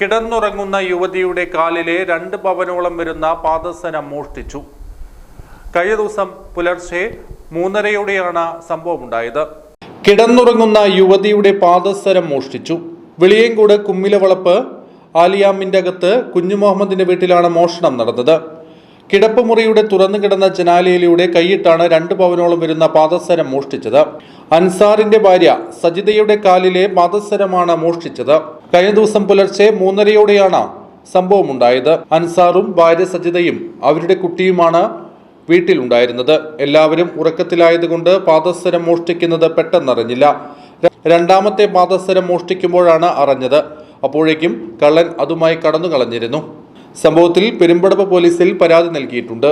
കിടന്നുറങ്ങുന്ന യുവതിയുടെ കാലിലെ രണ്ട് പവനോളം വരുന്ന പാദസന മോഷ്ടിച്ചു. കഴിഞ്ഞ ദിവസം പുലർച്ചെ മൂന്നരയോടെയാണ് സംഭവമുണ്ടായത് കിടന്നുറങ്ങുന്ന യുവതിയുടെ പാദസരം മോഷ്ടിച്ചു. വെളിയങ്കോട് കുമ്മിലവളപ്പ് ആലിയാമിന്റെ അകത്ത് കുഞ്ഞു മുഹമ്മദിന്റെ വീട്ടിലാണ് മോഷണം നടന്നത്. കിടപ്പുമുറിയുടെ തുറന്നു കിടന്ന ജനാലയിലൂടെ കൈയിട്ടാണ് രണ്ട് പവനോളം വരുന്ന പാദസരം മോഷ്ടിച്ചത്. അൻസാറിന്റെ ഭാര്യ സജിതയുടെ കാലിലെ പാദസരമാണ് മോഷ്ടിച്ചത്. കഴിഞ്ഞ ദിവസം പുലർച്ചെ മൂന്നരയോടെയാണ് സംഭവമുണ്ടായത്. അൻസാറും ഭാര്യ സജിതയും അവരുടെ കുട്ടിയുമാണ് വീട്ടിലുണ്ടായിരുന്നത്. എല്ലാവരും ഉറക്കത്തിലായതുകൊണ്ട് പാദസരം മോഷ്ടിക്കുന്നത് പെട്ടെന്നറിഞ്ഞില്ല. രണ്ടാമത്തെ പാദസരം മോഷ്ടിക്കുമ്പോഴാണ് അറിഞ്ഞത്. അപ്പോഴേക്കും കള്ളൻ അതുമായി കടന്നു കളഞ്ഞിരുന്നു സംഭവത്തിൽ പെരുമ്പടപ്പ് പോലീസിൽ പരാതി നൽകിയിട്ടുണ്ട്.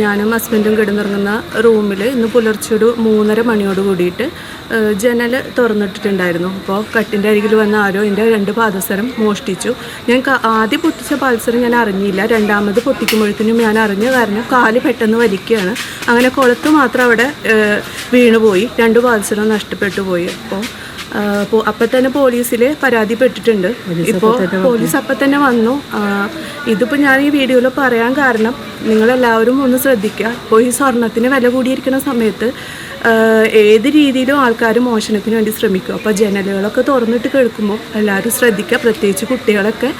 ഞാനും ഹസ്ബൻഡും കിടന്നിറങ്ങുന്ന റൂമിൽ ഇന്ന് പുലർച്ചെ ഒരു മൂന്നര മണിയോട് കൂടിയിട്ട് ജനൽ തുറന്നിട്ടിട്ടുണ്ടായിരുന്നു. അപ്പോൾ കട്ടിന്റെ അരികിൽ വന്ന ആരോ എന്റെ രണ്ട് പാദസരം മോഷ്ടിച്ചു. ഞാൻ ആദ്യം പൊട്ടിച്ച പാദസരം ഞാൻ അറിഞ്ഞില്ല. രണ്ടാമത് പൊട്ടിക്കുമ്പോഴത്തേനും ഞാൻ അറിഞ്ഞ കാരണം കാൽ പെട്ടെന്ന് വലിക്കുകയാണ്. അങ്ങനെ കുളത്ത് മാത്രം അവിടെ വീണുപോയി. രണ്ട് പാദസരം നഷ്ടപ്പെട്ടു പോയി. അപ്പോൾ അപ്പം തന്നെ പോലീസിൽ പരാതിപ്പെട്ടിട്ടുണ്ട് ഇപ്പോൾ പോലീസ് അപ്പം തന്നെ വന്നു. ഇതിപ്പോൾ ഞാൻ ഈ വീഡിയോയിൽ പറയാൻ കാരണം നിങ്ങളെല്ലാവരും ഒന്ന് ശ്രദ്ധിക്കുക ഇപ്പോൾ ഈ സ്വർണത്തിന് വില കൂടിയിരിക്കുന്ന സമയത്ത് ഏത് രീതിയിലും ആൾക്കാർ മോഷണത്തിന് വേണ്ടി ശ്രമിക്കും. അപ്പോൾ ജനലുകളൊക്കെ തുറന്നിട്ട് കേൾക്കുമ്പോൾ എല്ലാവരും ശ്രദ്ധിക്കുക പ്രത്യേകിച്ച് കുട്ടികളൊക്കെ